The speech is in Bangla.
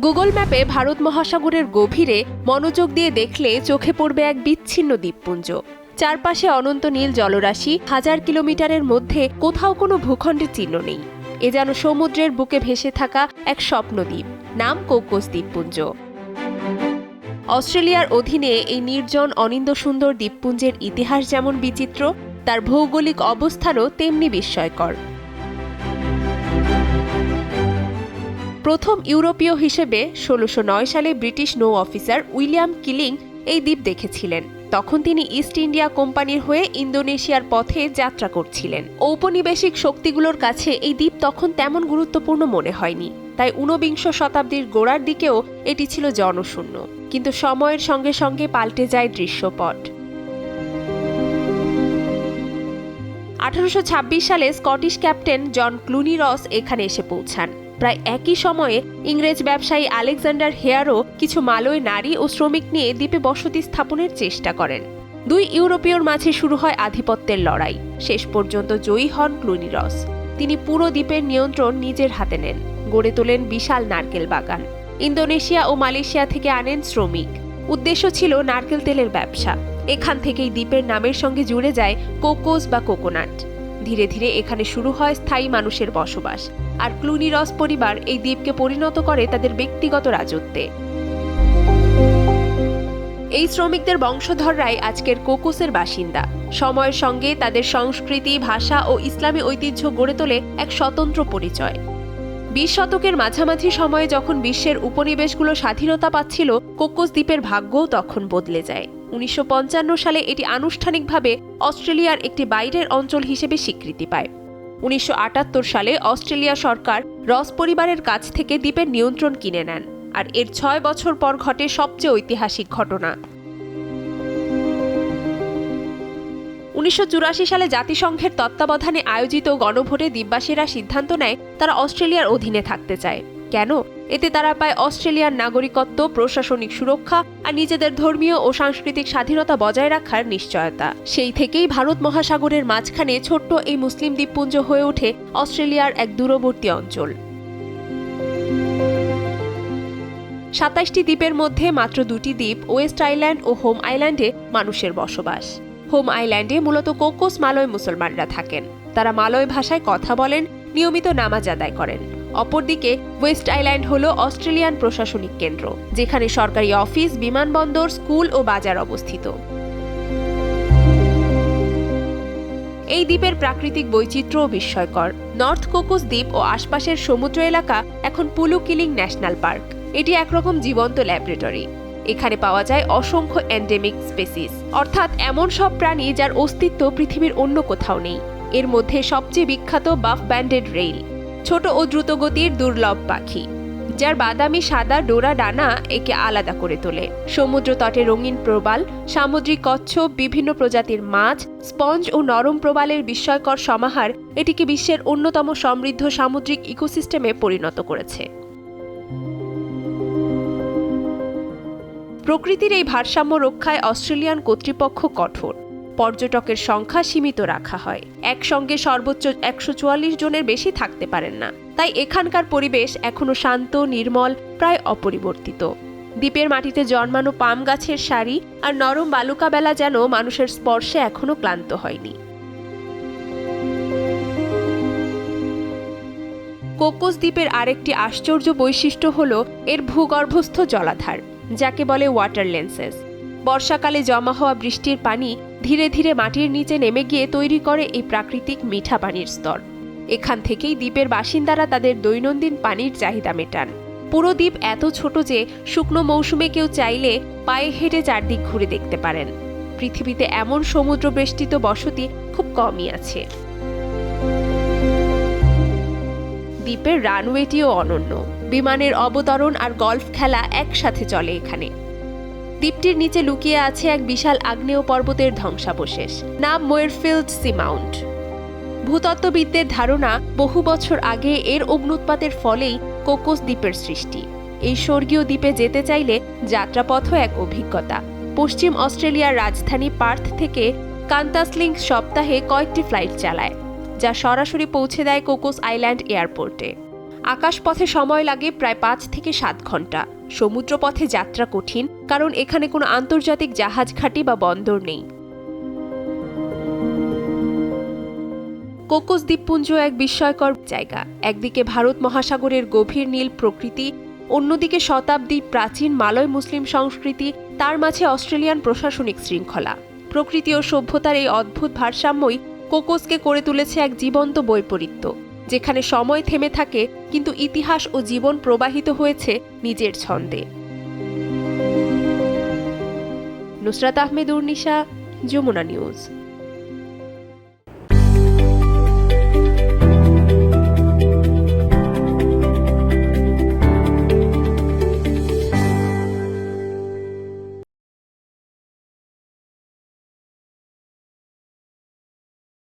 গুগল ম্যাপে ভারত মহাসাগরের গভীরে মনোযোগ দিয়ে দেখলে চোখে পড়বে এক বিচ্ছিন্ন দ্বীপপুঞ্জ। চারপাশে অনন্ত নীল জলরাশি, হাজার কিলোমিটারের মধ্যে কোথাও কোনো ভূখণ্ডের চিহ্ন নেই। এ যেন সমুদ্রের বুকে ভেসে থাকা এক স্বপ্নদ্বীপ নাম কোকোস দ্বীপপুঞ্জ। অস্ট্রেলিয়ার অধীনে এই নির্জন, অনিন্দ সুন্দর দ্বীপপুঞ্জের ইতিহাস যেমন বিচিত্র, তার ভৌগোলিক অবস্থানও তেমনি বিস্ময়কর। প্রথম ইউরোপীয় হিসেবে ষোলোশো সালে ব্রিটিশ নৌ অফিসার উইলিয়াম কিলিং এই দ্বীপ দেখেছিলেন। তখন তিনি ইস্ট ইন্ডিয়া কোম্পানির হয়ে ইন্দোনেশিয়ার পথে যাত্রা করছিলেন। ঔপনিবেশিক শক্তিগুলোর কাছে এই দ্বীপ তখন তেমন গুরুত্বপূর্ণ মনে হয়নি। তাই ঊনবিংশ শতাব্দীর গোড়ার দিকেও এটি ছিল জনশূন্য। কিন্তু সময়ের সঙ্গে সঙ্গে পাল্টে যায় দৃশ্যপট। আঠারোশ ছাব্বিশ সালে স্কটিশ ক্যাপ্টেন জন ক্লুনি রস এখানে এসে পৌঁছান। প্রায় একই সময়ে ইংরেজ ব্যবসায়ী আলেকজান্ডার হেয়ারও কিছু মালয় নারী ও শ্রমিক নিয়ে দ্বীপে বসতি স্থাপনের চেষ্টা করেন। দুই ইউরোপীয়র মাঝে শুরু হয় আধিপত্যের লড়াই। শেষ পর্যন্ত জয়ী হন ক্লুনিরস। তিনি পুরো দ্বীপের নিয়ন্ত্রণ নিজের হাতে নেন। গড়ে তোলেন বিশাল নারকেল বাগান। ইন্দোনেশিয়া ও মালয়েশিয়া থেকে আনেন শ্রমিক। উদ্দেশ্য ছিল নারকেল তেলের ব্যবসা। এখান থেকেই দ্বীপের নামের সঙ্গে জুড়ে যায় কোকোস বা কোকোনাট। ধীরে ধীরে এখানে শুরু হয় স্থায়ী মানুষের বসবাস। আর ক্লুনিরস পরিবার এই দ্বীপকে পরিণত করে তাদের ব্যক্তিগত রাজত্বে। এই শ্রমিকদের বংশধররাই আজকের কোকোসের বাসিন্দা। সময়ের সঙ্গে তাদের সংস্কৃতি, ভাষা ও ইসলামী ঐতিহ্য গড়ে তোলে এক স্বতন্ত্র পরিচয়। বিশ শতকের মাঝামাঝি সময়ে যখন বিশ্বের উপনিবেশগুলো স্বাধীনতা পাচ্ছিল, কোকোস দ্বীপের ভাগ্যও তখন বদলে যায়। উনিশশো পঞ্চান্ন সালে এটি আনুষ্ঠানিকভাবে অস্ট্রেলিয়ার একটি বাইরের অঞ্চল হিসেবে স্বীকৃতি পায়। উনিশশো আটাত্তর সালে অস্ট্রেলিয়া সরকার রস পরিবারের কাছ থেকে দ্বীপের নিয়ন্ত্রণ কিনে নেন আর এর ছয় বছর পর ঘটে সবচেয়ে ঐতিহাসিক ঘটনা। উনিশশো চুরাশি সালে জাতিসংঘের তত্ত্বাবধানে আয়োজিত গণভোটে দ্বীপবাসীরা সিদ্ধান্ত নেয় তারা অস্ট্রেলিয়ার অধীনে থাকতে চায়। কেন? এতে তারা পায় অস্ট্রেলিয়ার নাগরিকত্ব, প্রশাসনিক সুরক্ষা আর নিজেদের ধর্মীয় ও সাংস্কৃতিক স্বাধীনতা বজায় রাখার নিশ্চয়তা। সেই থেকেই ভারত মহাসাগরের মাঝখানে ছোট্ট এই মুসলিম দ্বীপপুঞ্জ হয়ে ওঠে অস্ট্রেলিয়ার এক দূরবর্তী অঞ্চল। সাতাশটি দ্বীপের মধ্যে মাত্র দুটি দ্বীপ ওয়েস্ট আইল্যান্ড ও হোম আইল্যান্ডে মানুষের বসবাস। হোম আইল্যান্ডে মূলত কোকোস মালয় মুসলমানরা থাকেন। তারা মালয় ভাষায় কথা বলেন, নিয়মিত নামাজ আদায় করেন। অপরদিকে, ওয়েস্ট আইল্যান্ড হল অস্ট্রেলিয়ান প্রশাসনিক কেন্দ্র, যেখানে সরকারি অফিস, বিমানবন্দর, স্কুল ও বাজার অবস্থিত। এই দ্বীপের প্রাকৃতিক বৈচিত্র্যও বিস্ময়কর। নর্থ কোকোস দ্বীপ ও আশপাশের সমুদ্র এলাকা এখন পুলু কিলিং ন্যাশনাল পার্ক। এটি একরকম জীবন্ত ল্যাবরেটরি। এখানে পাওয়া যায় অসংখ্য এন্ডেমিক স্পেসিস অর্থাৎ এমন সব প্রাণী যার অস্তিত্ব পৃথিবীর অন্য কোথাও নেই। এর মধ্যে সবচেয়ে বিখ্যাত বাফ ব্যান্ডেড রেইল। ছোট ও দ্রুতগতির দুর্লভ পাখি, যার বাদামি সাদা ডোরা ডানা একে আলাদা করে তোলে। সমুদ্র তটে রঙিন প্রবাল, সামুদ্রিক কচ্ছপ, বিভিন্ন প্রজাতির মাছ, স্পঞ্জ ও নরম প্রবালের বিস্ময়কর সমাহার এটিকে বিশ্বের অন্যতম সমৃদ্ধ সামুদ্রিক ইকোসিস্টেমে পরিণত করেছে। প্রকৃতির এই ভারসাম্য রক্ষায় অস্ট্রেলিয়ান কর্তৃপক্ষ কঠোর। পর্যটকের সংখ্যা সীমিত রাখা হয়। একসঙ্গে সর্বোচ্চ একশো চুয়াল্লিশ জনের বেশি থাকতে পারেন না। তাই এখানকার পরিবেশ এখনও শান্ত, নির্মল, প্রায় অপরিবর্তিত। দ্বীপের মাটিতে জন্মানো পাম গাছের সারি আর নরম বালুকা বেলা যেন মানুষের স্পর্শে এখনও ক্লান্ত হয়নি। কোকোস দ্বীপের আরেকটি আশ্চর্য বৈশিষ্ট্য হল এর ভূগর্ভস্থ জলাধার, যাকে বলে ওয়াটার লেন্সেস বর্ষাকালে জমা হওয়া বৃষ্টির পানি ধীরে ধীরে মাটির নিচে নেমে গিয়ে তৈরি করে এই প্রাকৃতিক মিঠা পানির স্তর। এখান থেকেই দ্বীপের বাসিন্দারা তাদের দৈনন্দিন পানির চাহিদা মেটান। পুরো দ্বীপ এত ছোট যে শুকনো মৌসুমে কেউ চাইলে পায়ে হেঁটে চারদিক ঘুরে দেখতে পারেন। পৃথিবীতে এমন সমুদ্র বেষ্টিত বসতি খুব কমই আছে। দ্বীপের রানওয়েটিও অনন্য। বিমানের অবতরণ আর গল্ফ খেলা একসাথে চলে এখানে। দ্বীপটির নিচে লুকিয়ে আছে এক বিশাল আগ্নেয় পর্বতের ধ্বংসাবশেষ। নাম মোয়েরফিল্ড সিমাউন্ট। ভূতত্ত্ববিদদের ধারণা, বহু বছর আগে এর অগ্নুৎপাতের ফলেই কোকোস দ্বীপের সৃষ্টি। এই স্বর্গীয় দ্বীপে যেতে চাইলে যাত্রাপথও এক অভিজ্ঞতা। পশ্চিম অস্ট্রেলিয়ার রাজধানী পার্থ থেকে কান্তাসলিং সপ্তাহে কয়েকটি ফ্লাইট চালায়, যা সরাসরি পৌঁছে দেয় কোকোস আইল্যান্ড এয়ারপোর্টে। আকাশপথে সময় লাগে প্রায় পাঁচ থেকে সাত ঘণ্টা। সমুদ্রপথে যাত্রা কঠিন, কারণ এখানে কোনো আন্তর্জাতিক জাহাজ ঘাঁটি বা বন্দর নেই। কোকোস দ্বীপপুঞ্জ এক বিস্ময়কর জায়গা। একদিকে ভারত মহাসাগরের গভীর নীল প্রকৃতি, অন্যদিকে শতাব্দী প্রাচীন মালয় মুসলিম সংস্কৃতি, তার মাঝে অস্ট্রেলিয়ান প্রশাসনিক শৃঙ্খলা। প্রকৃতি ও সভ্যতার এই অদ্ভুত ভারসাম্যই কোকোসকে করে তুলেছে এক জীবন্ত বৈপরীত্য, যেখানে সময় থেমে থাকে কিন্তু ইতিহাস ও জীবন প্রবাহিত হয়েছে নিজের ছন্দে। নুসরাত আহমেদ উর্নিশা যমুনা নিউজ।